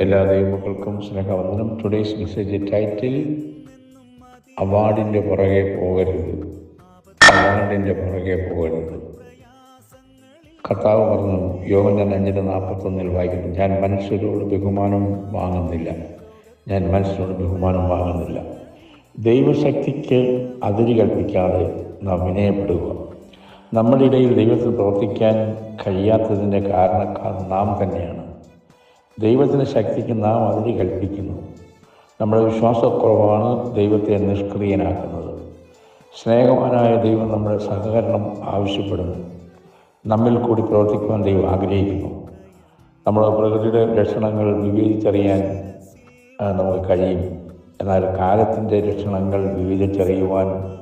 എല്ലാ ദൈവമക്കൾക്കും സ്നേഹവന്ദനം. Today's message title അവാർഡിന്റെ പുറകെ പോകരുത്. അവാർഡിന്റെ പുറകെ പോകരുത്. കർത്താവ് പറഞ്ഞു യോഗന്റെ അഞ്ചിന്റെ നാൽപ്പത്തൊന്നിൽ വായിക്കുന്നു. ഞാൻ മനുഷ്യരോട് ബഹുമാനം വാങ്ങുന്നില്ല. ഞാൻ മനുഷ്യരോട് ബഹുമാനം വാങ്ങുന്നില്ല. ദൈവശക്തിക്ക് അതിരി കൽപ്പിക്കാതെ നാം വിനയപ്പെടുക. നമ്മുടെ ഇടയിൽ ദൈവത്തിൽ പ്രവർത്തിക്കാൻ കഴിയാത്തതിന്റെ കാരണക്കാർ നാം തന്നെയാണ്. ദൈവത്തിന്റെ ശക്തിക്ക് നാം അതിരി കൽപ്പിക്കുന്നു നമ്മുടെ വിശ്വാസക്കുറവാണ് ദൈവത്തെ നിഷ്ക്രിയനാക്കുന്നത്. സ്നേഹവാനായ ദൈവം നമ്മുടെ സഹകരണം ആവശ്യപ്പെടുന്നു. നമ്മിൽ കൂടി പ്രവർത്തിക്കുവാൻ ദൈവം ആഗ്രഹിക്കുന്നു. നമ്മുടെ പ്രകൃതിയുടെ ലക്ഷണങ്ങൾ വിവേചിച്ചറിയാൻ നമുക്ക് കഴിയും. എന്നാൽ കാലത്തിന്റെ ലക്ഷണങ്ങൾ വിവേചിച്ചറിയുവാൻ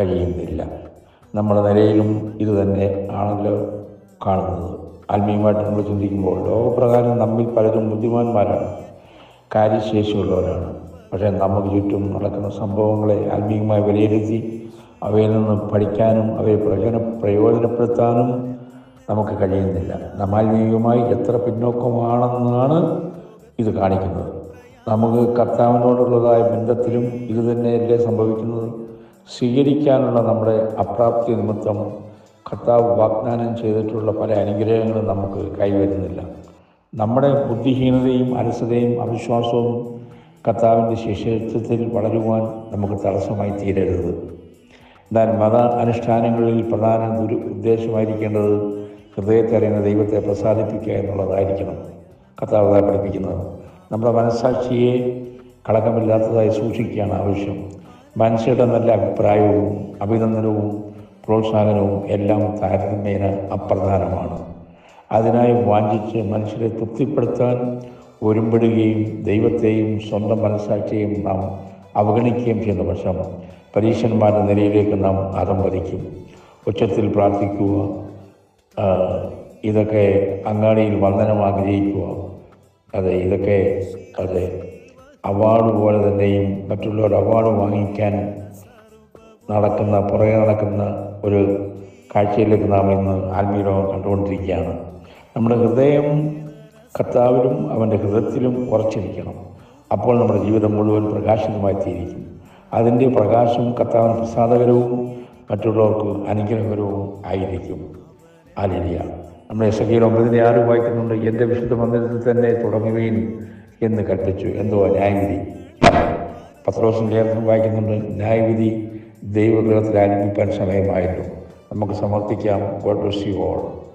കഴിയുന്നില്ല. നമ്മുടെ നിലയിലും ഇതുതന്നെ ആണല്ലോ. കാണുന്നത്. ആത്മീയമായിട്ട് നമ്മൾ ചിന്തിക്കുമ്പോൾ ലോകപ്രകാരം നമ്മിൽ പലരും ബുദ്ധിമാന്മാരാണ്. കാര്യശേഷിയുള്ളവരാണ്. പക്ഷേ നമുക്ക് ചുറ്റും നടക്കുന്ന സംഭവങ്ങളെ ആത്മീയമായി വിലയിരുത്തി അവയിൽ നിന്ന് പഠിക്കാനും അവയെ പ്രയോജന പ്രയോജനപ്പെടുത്താനും നമുക്ക് കഴിയുന്നില്ല. നാം ആത്മീയമായി എത്ര പിന്നോക്കമാണെന്നാണ് ഇത് കാണിക്കുന്നത്. നമുക്ക് കർത്താവിനോടുള്ളതായ ബന്ധത്തിലും ഇത് തന്നെയല്ലേ സംഭവിക്കുന്നത്? സ്വീകരിക്കാനുള്ള നമ്മുടെ അപ്രാപ്തി നിമിത്തം കർത്താവ് വാഗ്ദാനം ചെയ്തിട്ടുള്ള പല അനുഗ്രഹങ്ങളും നമുക്ക് കൈവരുന്നില്ല. നമ്മുടെ ബുദ്ധിഹീനതയും അലസതയും അവിശ്വാസവും കർത്താവിന്റെ ശിഷ്യത്വത്തിൽ വളരുവാൻ നമുക്ക് തടസ്സമായി തീരരുത്. എന്നാൽ മത അനുഷ്ഠാനങ്ങളിൽ പ്രധാന ദുരു ഉദ്ദേശമായിരിക്കേണ്ടത് ഹൃദയത്തെ അറിയുന്ന ദൈവത്തെ പ്രസാദിപ്പിക്കുക എന്നുള്ളതായിരിക്കണം. കർത്താവ് പഠിപ്പിക്കുന്നത്. നമ്മുടെ മനസ്സാക്ഷിയെ കളങ്കമില്ലാത്തതായി സൂക്ഷിക്കുകയാണ് ആവശ്യം. മനുഷ്യരുടെ നല്ല അഭിപ്രായവും അഭിനന്ദനവും പ്രോത്സാഹനവും എല്ലാം താരതമ്യേന അപ്രധാനമാണ്. അതിനായി വാഞ്ചിച്ച് മനുഷ്യരെ തൃപ്തിപ്പെടുത്താൻ ഒരുമ്പെടുകയും ദൈവത്തെയും സ്വന്തം മനസ്സാക്ഷിയെയും നാം അവഗണിക്കുകയും ചെയ്യുന്ന പക്ഷം പരീക്ഷന്മാരുടെ നിലയിലേക്ക് നാം അതം പതിക്കും ഉച്ചത്തിൽ പ്രാർത്ഥിക്കുക ഇതൊക്കെ അങ്ങാടിയിൽ വന്ദനം ആഗ്രഹിക്കുക. അതെ ഇതൊക്കെ അതെ അവാർഡ് പോലെ തന്നെയും മറ്റുള്ളവർ അവാർഡ് വാങ്ങിക്കാൻ നടക്കുന്ന പുറകെ നടക്കുന്ന ഒരു കാഴ്ചയിലേക്ക് നാം ഇന്ന് ആത്മീയലോകം കണ്ടുകൊണ്ടിരിക്കുകയാണ്. നമ്മുടെ ഹൃദയം കർത്താവിലും അവന്റെ ഹൃദയത്തിലും ഉറച്ചിരിക്കണം. അപ്പോൾ നമ്മുടെ ജീവിതം മുഴുവൻ പ്രകാശിതമായി തീരിക്കും. അതിന്റെ പ്രകാശം കർത്താവിന് പ്രസാദകരവും മറ്റുള്ളവർക്ക് അനുഗ്രഹകരവും ആയിരിക്കും. ആലിയ നമ്മുടെ എസ് കെ ഒമ്പതിന്റെ ആറ് വായിക്കുന്നുണ്ട് എന്റെ വിശുദ്ധ മന്ദിരത്തിൽ തന്നെ തുടങ്ങുകയും എന്ന് കൽപ്പിച്ചു. എന്തുവാ ന്യായവിധി. പത്രോസിന്റെ വായിക്കുന്നുണ്ട് ന്യായവിധി ദൈവഗ്രഹത്തിൽ ആരംഭിക്കാൻ സമയമായല്ലോ നമുക്ക് സമർപ്പിക്കാം. God bless you all.